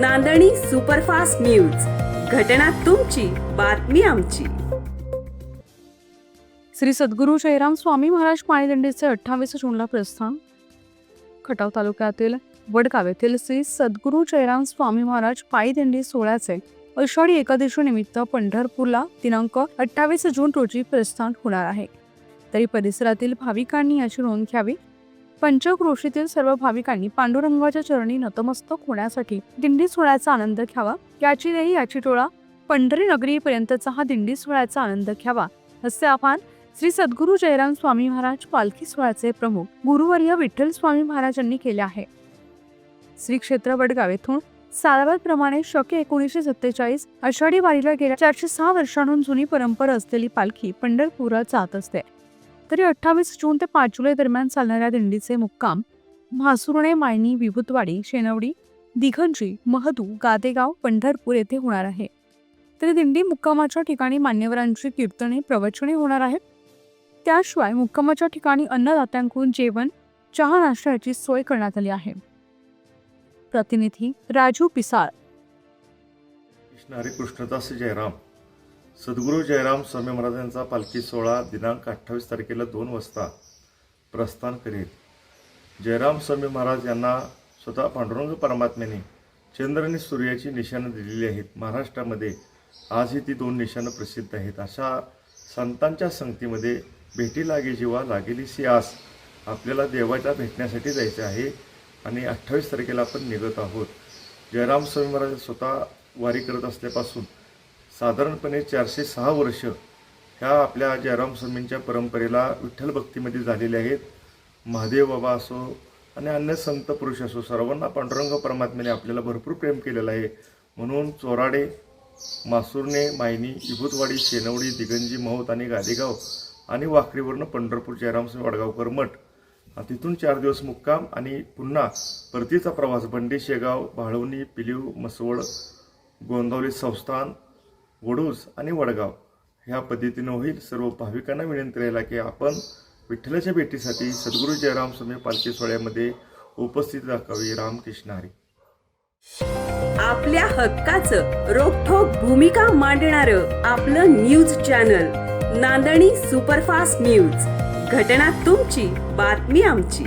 नांदणी superfast news. घटना तुमची बातमी आमची. श्री सद्गुरू जयराम स्वामी महाराज पाणीदंडीचे अठ्ठावीस जूनला प्रस्थान. खटाव तालुक्यातील वडगाव येथील श्री सद्गुरू जयराम स्वामी महाराज पायीदिंडी सोहळ्याचे आषाढी एकादशी निमित्त पंढरपूरला दिनांक अठ्ठावीस जून रोजी प्रस्थान होणार आहे. तरी परिसरातील भाविकांनी याची नोंद घ्यावी. पंचक्रोशीतील सर्व भाविकांनी पांडुरंगाच्या चरणी नतमस्तक होण्यासाठी दिंडी सोहळ्याचा आनंद घ्यावा. याची देही याची टोळा. पंढरी नगरीपर्यंतचा हा दिंडी सोहळ्याचा आनंद घ्यावा असे आव्हान श्री सद्गुरू जयराम स्वामी महाराज पालखी सोहळ्याचे प्रमुख गुरुवर्य विठ्ठल स्वामी महाराज यांनी केले आहे. श्री क्षेत्र वडगाव येथून सालाबादप्रमाणे शके एकोणीसशे सत्तेचाळीस आषाढी वारीला गेल्या चारशे सहा वर्षांहून जुनी परंपरा असलेली पालखी पंढरपुरात जात असते. तरी अठ्ठावीस जून ते पाच जुलै दरम्यान चालणाऱ्या दिंडीचे मुक्काम म्हासुर्णे मायनी विभूतवाडी शेनवडी दिघंजी महदू गादेगाव पंढरपूर येथे होणार आहे. तरी दिंडी मुक्कामाच्या ठिकाणी मान्यवरांची कीर्तने प्रवचने होणार आहेत. त्याशिवाय मुक्कामाच्या ठिकाणी अन्नदात्यांकडून जेवण चहा नाश्त्याची सोय करण्यात आली आहे. प्रतिनिधी राजू पिसाळ. कृष्णदास जयराम. सद्गुरू जयराम स्वामी महाराजांचा पालखी सोहळा दिनांक अठ्ठावीस तारखेला दोन वाजता प्रस्थान करेल जयराम स्वामी महाराज यांना स्वतः पांडुरंग परमात्म्याने चंद्र आणि सूर्याची निशाणं दिलेली आहेत. महाराष्ट्रामध्ये आजही ती दोन निशाणं प्रसिद्ध आहेत. अशा संतांच्या संगतीमध्ये भेटी लागे जीवा लागेली सी आस आपल्याला देवाच्या भेटण्यासाठी जायचे आहे आणि अठ्ठावीस तारखेला आपण निघत आहोत. जयराम स्वामी महाराज स्वतः वारी करत असल्यापासून साधारणपणे चारशे सहा वर्ष ह्या आपल्या जयराम स्वामींच्या परंपरेला विठ्ठल भक्तीमध्ये झालेले आहेत. महादेव बाबा असो आणि अन्य संत पुरुष असो सर्वांना पांडुरंग परमात्म्याने आपल्याला भरपूर प्रेम केलेलं आहे. म्हणून चोराडे मासुरणे मायनी इभूतवाडी शेनवडी दिगंजी महोत आणि गादेगाव आणि वाखरीवरनं पंढरपूर जयरामस्वामी वडगावकर मठ. तिथून चार दिवस मुक्काम आणि पुन्हा परतीचा प्रवास बंडी शेगाव भाळवणी पिलीव मसवड गोंदावली संस्थान वडूस आणि वडगाव ह्या पद्धतीनं होईल सर्व भाविकांना विनंती राहिला की आपण विठ्ठलाच्या भेटीसाठी सद्गुरू जयराम स्वामी पालखी सोहळ्यामध्ये उपस्थित राखावी रामकृष्ण हरी. आपल्या हक्काचं रोखठोक भूमिका मांडणार आपलं न्यूज चॅनल नांदणी सुपरफास्ट न्यूज. घटना तुमची बातमी आमची.